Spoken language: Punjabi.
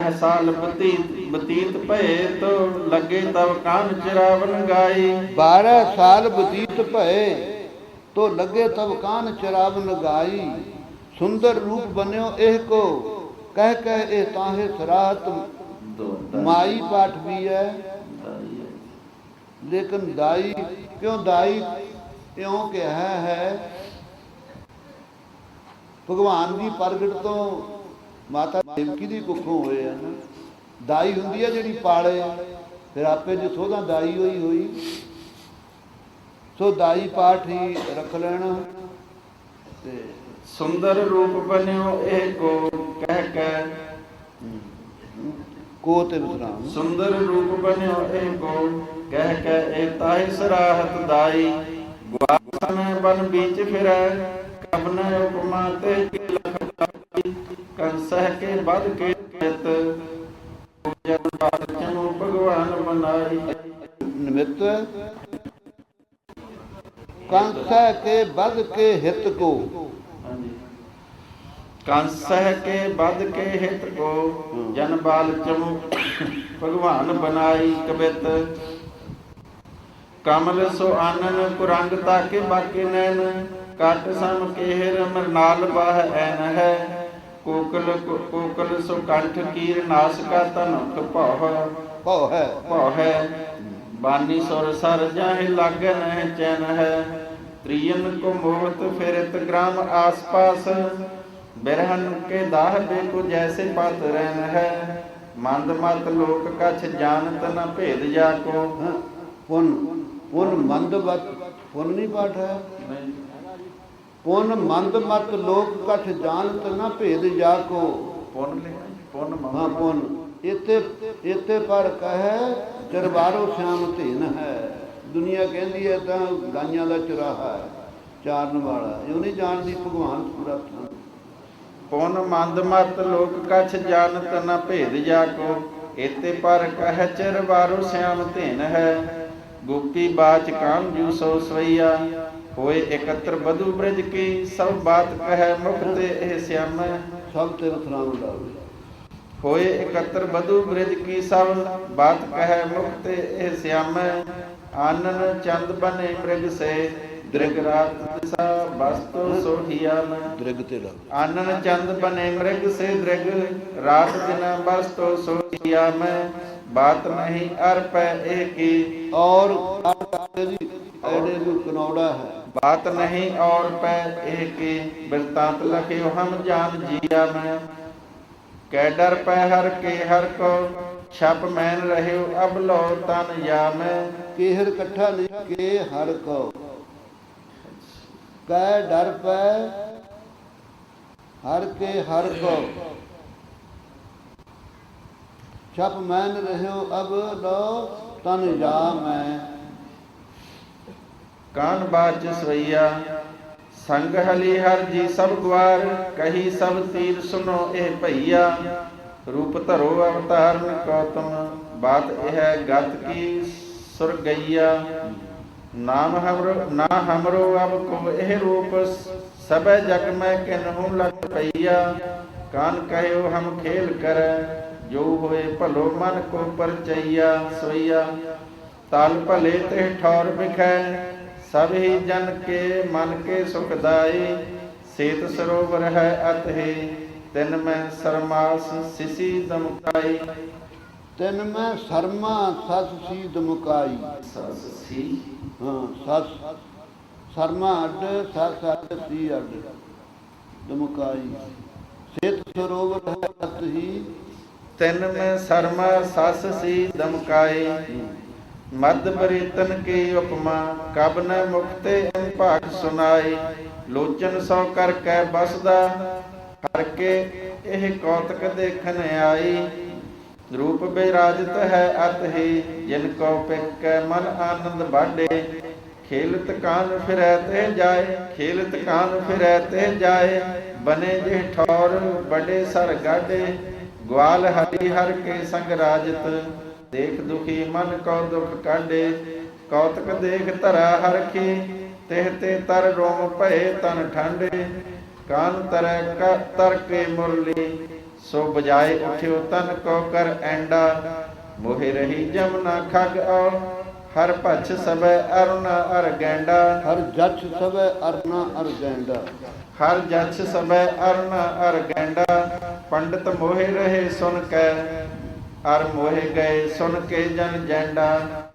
ਸਾਲ ਬਤੀਤ ਬਤੀਤ ਭਏ ਤੋ ਲੱਗੇ ਤਵ ਕਾਨ ਚਰਾਵਨ ਗਾਈ। 12 ਸਾਲ ਬਤੀਤ ਭਏ ਤੋ ਲੱਗੇ ਤਬ ਕਾਨ ਚਰਾਵਨ ਗਾਈ। ਸੁੰਦਰ ਰੂਪ ਬਨਿਓ ਇਹ ਕੋ, ਕਹਿ ਕਹਿ ਇਹ ਤਾਹੇ ਸਰਾਤ ਮਾਈ ਪਾਠ ਵੀ ਹੈ ਲੇਕਿਨ ਦਾਈ ਕਿਉਂ ਦਾਈ? ਇਉਂ ਕਿਹਾ ਹੈ। ਭਗਵਾਨ ਦੀ ਪ੍ਰਗਟ ਤੋਂ ਮਾਤਾ ਦੇਵਕੀ ਦੀ ਕੁੱਖੋਂ ਹੋਏ ਆ ਨਾ। ਦਾਈ ਹੁੰਦੀ ਹੈ ਜਿਹੜੀ ਪਾਲੇ ਫਿਰ ਆਪੇ ਜਸੋਦਾ ਦਾਈ ਹੋਈ ਹੋਈ। ਸੋ ਦਾਈ ਪਾਠ ਹੀ ਰੱਖ ਲੈਣਾ। ਤੇ ਸੁੰਦਰ ਰੂਪ ਬਨਿਓ ਇਹ ਕੋ ਕਹਿ ਕਹਿ ਕੋ ਤੇ ਵਿਸਰਾਮ। ਸੁੰਦਰ ਰੂਪ ਬਨਿਓ ਇਹ ਕੋ ਕਹਿ ਕਹਿ ਇਹ ਤਾਹਿ ਸਰਾਹਤ ਦਾਈ। ਗੁਆਸਨ ਬਨ ਵਿੱਚ ਫਿਰੈ ਕਬਨ ਉਪਮਾ ਤੇ ਲਖ ਕੰਸਹਿ ਕੇ ਬਦ ਕੇ ਚਿਤ ਜਨ ਬਾਚਨੁ ਭਗਵਾਨ ਬਨਾਈ ਨਿਮਿਤ। ਕੰਸੈ ਕੇ ਬਦ ਕੇ ਹਿਤ ਕੋ। ਕੰਸਹਿ ਕੇ ਬਦ ਕੇ ਹਿਤ ਕੋ। ਜਨ ਬਾਲ ਚਮੁ ਭਗਵਾਨ ਬਨਾਈ ਕਬਿਤ ਕਮਲ ਸੋ ਆਨਨ ਕੁਰੰਗ ਤਾਕੇ ਬਾਕੇ ਨੈਣ। ਕਟ ਸਮ ਕੇਹਰ ਮਰਨਾਲ ਬਾਹ ਐਨ ਹੈ। ਕੋਕਲ ਕੋਕਲ ਸੋ ਕੰਠ ਕੀਰ ਨਾਸਕਾ ਤਨੁਖ ਭਉ ਭਉ ਹੈ ਭਉ ਹੈ ਬਾਨੀ ਸੁਰ ਸਰ ਜਾਹਿ ਲਾਗੈ ਨਹਿ ਚੈਨ ਹੈ। ਤ੍ਰਿਯਨ ਕੋ ਮੋਹਤ ਫਿਰਤ ਗ੍ਰਾਮ ਆਸ ਪਾਸ ਬਿਰਹਨ ਕੇ ਦਾਹ ਬੇਕੋ ਜੈਸੇ ਪਤ ਰਹਿਨ ਹੈ। ਮੰਦ ਮਤ ਲੋਕ ਕਛ ਜਾਣਤ ਨ ਭੇਦ ਜਾ ਕੋ ਹਾਂ, ਪੁਨ ਪੁਨ ਮੰਦ ਮਤ ਪੁਨ ਨਹੀਂ ਪਾਠ ਹੈ। ਪੁਨ ਮੰਦ ਮਤ ਲੋਕ ਕਠ ਜਾਣਤ ਨਾ ਭੇਦ ਜਾ ਕੋ ਪੁੰਨ ਲੈ ਪੁੰਨ ਮੰਗ ਪੁਨ। ਇਤੇ ਇਤੇ ਪਰ ਕਹੈ ਦਰਬਾਰੋ ਸ਼ਾਮ ਧੀਨ ਹੈ। ਦੁਨੀਆ ਕਹਿੰਦੀ ਹੈ ਤਾਂ ਗਾਈਆਂ ਦਾ ਚਰਾਹਾ ਹੈ ਚਾਰਨ ਵਾਲਾ। ਇਹ ਨਹੀਂ ਜਾਣਦੀ ਭਗਵਾਨ ਪੂਰਾ ਪੁੰਨ ਮੰਦ ਮਤ ਲੋਕ ਕਛ ਜਾਣਤ ਨ ਭੇਦ ਜਾ ਕੋ ਇਤੇ ਪਰ ਕਹਿ ਚਰ ਵਾਰੋ ਸਿਆਮ ਧਿਨ ਹੈ। ਗੋਪੀ ਬਾਚ ਕਾਮ ਜੂ ਸੋ ਸਵਈਆ। ਹੋਏ ਇਕੱਤਰ ਬਧੂ ਬ੍ਰਜ ਕੀ ਸਭ ਬਾਤ ਕਹਿ ਮੁਖ ਤੇ ਇਹ ਸਿਆਮ। ਸਭ ਤੇ ਰਥਨਾਮ ਲਾਵੇ ਹੋਏ ਇਕੱਤਰ ਬਧੂ ਬ੍ਰਜ ਕੀ ਸਭ ਬਾਤ ਕਹਿ ਮੁਖ ਤੇ ਇਹ ਸਿਆਮ। ਆਨਨ ਚੰਦ ਬਨੇ ਮ੍ਰਿਗ ਸੇ ਦ੍ਰਿਗ ਰਾਤ ਦਿਸਾ ਬਸਤੋ ਸੋਹੀਆ ਮੈਂ ਦ੍ਰਿਗ ਤੇ ਲਾਵੇ ਆਨਨ ਚੰਦ ਬਨੇ ਮ੍ਰਿਗ ਸੇ ਦ੍ਰਿਗ ਰਾਤ ਦਿਨ ਬਸਤੋ ਸੋਈਆ ਮੈਂ ਬਾਤ ਨਹੀਂ ਅਰ ਪੈ ਇਹ ਕੀ। ਔਰ ਐਡੇ ਨੂੰ ਕਨੌੜਾ ਹੈ ਬਾਤ ਨਹੀਂ ਔਰ ਪੈ ਇਹ ਕੀ ਬਿਰਤਾਂਤ ਲਖਿਓ ਹਮ ਜਾਨ ਜੀਆ ਮੈਂ ਕੈ ਡਰ ਪੈ ਹਰ ਕੇ ਹਰ ਕੋ ਛਪ ਮੈਨ ਰਹਿਓ ਅਬ ਲੋ ਤਨ ਜਾ ਮੈਂ ਕੇਹਰ ਇਕੱਠਾ ਨਹੀਂ ਕੇ ਹਰ ਕੋ ਕੈ ਡਰ ਪੈ ਹਰ ਕੇ ਹਰ ਕੋ ਛਪ ਮੈਨ ਰਹਿਓ ਅਬ ਲੋ ਤਨ ਜਾ ਮੈਂ ਕਾਨ ਬਾਚ ਸਵਈਆ, ਸੰਗ ਹਲੀ ਹਰ ਜੀ ਸਭ ਗਵਾਰ ਕਹੀ ਸਭ ਤੀਰ ਸੁਨੋ ਇਹ ਭਈਆ। ਰੂਪ ਧਰੋ ਅਵਤਾਰਨ ਕੌਤਮ ਬਾਤ ਇਹ ਗਤ ਕੀ ਸੁਰ ਗਈਆ ਨਾਮ ਹਮਰੋ, ਨਾ ਹਮਰੋ ਅਬ ਕੋ ਇਹ ਰੂਪ, ਸਭੈ ਜਗ ਮੈਂ ਕਿਨਹੂ ਲਗ ਪਈਆ। ਕਾਨ ਕਹਿਓ ਹਮ ਖੇਲ ਕਰ, ਜੋ ਹੋਏ ਭਲੋ ਮਨ ਕੋ ਪਰਚਈਆ। ਸੋਈਆ ਤਲ ਭਲੇ ਤੇ ਠੌਰ ਵਿਖੈ ਸਭ ਹੀ ਜਨ ਕੇ ਮਨ ਕੇ ਸੁਖਦਾਈ ਸੇਤ ਸਰੋਵਰ ਹੈ ਅਤ ਹੀ ਤਿਨ ਮੈਂ ਸਰਮਾਸ ਸਿਸੀ ਦਮਕਾਈ। ਤੈਨ ਮੈਂ ਸਰਮਾ ਸਸ ਸੀ ਹਾਂ ਸਸ ਸਰਮਾ ਅੱਡ ਸਸ ਅੱਡ ਸੀ ਅੱਡ ਦਮੁਕਾਈ। ਸੇਤ ਸਰੋਵਰ ਹੈ ਅਤ ਹੀ। ਤਿਨ ਮੈਂ ਸਰਮਾ ਸਸ ਸੀ ਦਮਕਾਈ। ਮਦ ਬਰੀਤਨ ਕੀ ਉਪਮਾ, ਕਬ ਨ ਮੁਕਤੇ ਭਾਗ ਸੁਨਾਈ, ਲੋਚਨ ਸੋ ਕਰ ਕੈ ਬਸਦਾ, ਹਰ ਕੇ ਇਹ ਕੌਤਕ ਦੇਖਨ ਆਈ। ਰੂਪ ਬਿਰਾਜਤ ਹੈ ਅਤ ਹੀ, ਜਿਨ ਕੋ ਪਿਕੈ ਮਨ ਆਨੰਦ ਬਾਡੇ ਖੇਲਤ ਕਾਨ ਫਿਰੈ ਤੇ ਜਾਏ, ਖੇਲਤ ਕਾਨ ਫਿਰੈ ਤੇ ਜਾਏ। ਬਨੇ ਜੇ ਠੌਰ ਬੜੇ ਸਰ ਗਾਡੇ ਗਵਾਲ ਹਰੀ ਹਰ ਕੇ ਸੰਗ ਰਾਜਤ। ਦੇਖ ਦੁਖੀ ਮਨ ਕੋ ਦੁਖ ਕਾਢੇ ਕੌਤਕ ਦੇਖ ਧਰਾ ਹਰਖੀ ਤਿਹ ਤੇ ਤਰ ਰੋਮ ਭਏ ਤਨ ਠੰਡੇ ਕਾਨ ਤਰੈ ਕ ਤਰ ਕੇ ਮੁਰਲੀ ਸੋ ਬਜਾਏ ਉਠਿਓ ਤਨ ਕੋ ਕਰ ਐਂਡਾ ਮੋਹਿ ਰਹੀ ਜਮਨਾ ਖਗ ਔ ਹਰ ਭਛ ਸਬੈ ਅਰੁਣ ਅਰ ਗੈਂਡਾ। ਹਰ ਜਛ ਸਭੈ ਅਰਨਾ ਅਰ ਗੈਂਡਾ। ਹਰ ਜਛ ਸਬੈ ਅਰੁਣ ਅਰ ਗੈਂਡਾ ਪੰਡਤ ਮੋਹਿ ਰਹੇ ਸੁਨ ਕੈ ਹਰ ਮੋਹਿ ਗਏ ਸੁਨ ਕੇ ਜਨ ਜੈਂਡਾ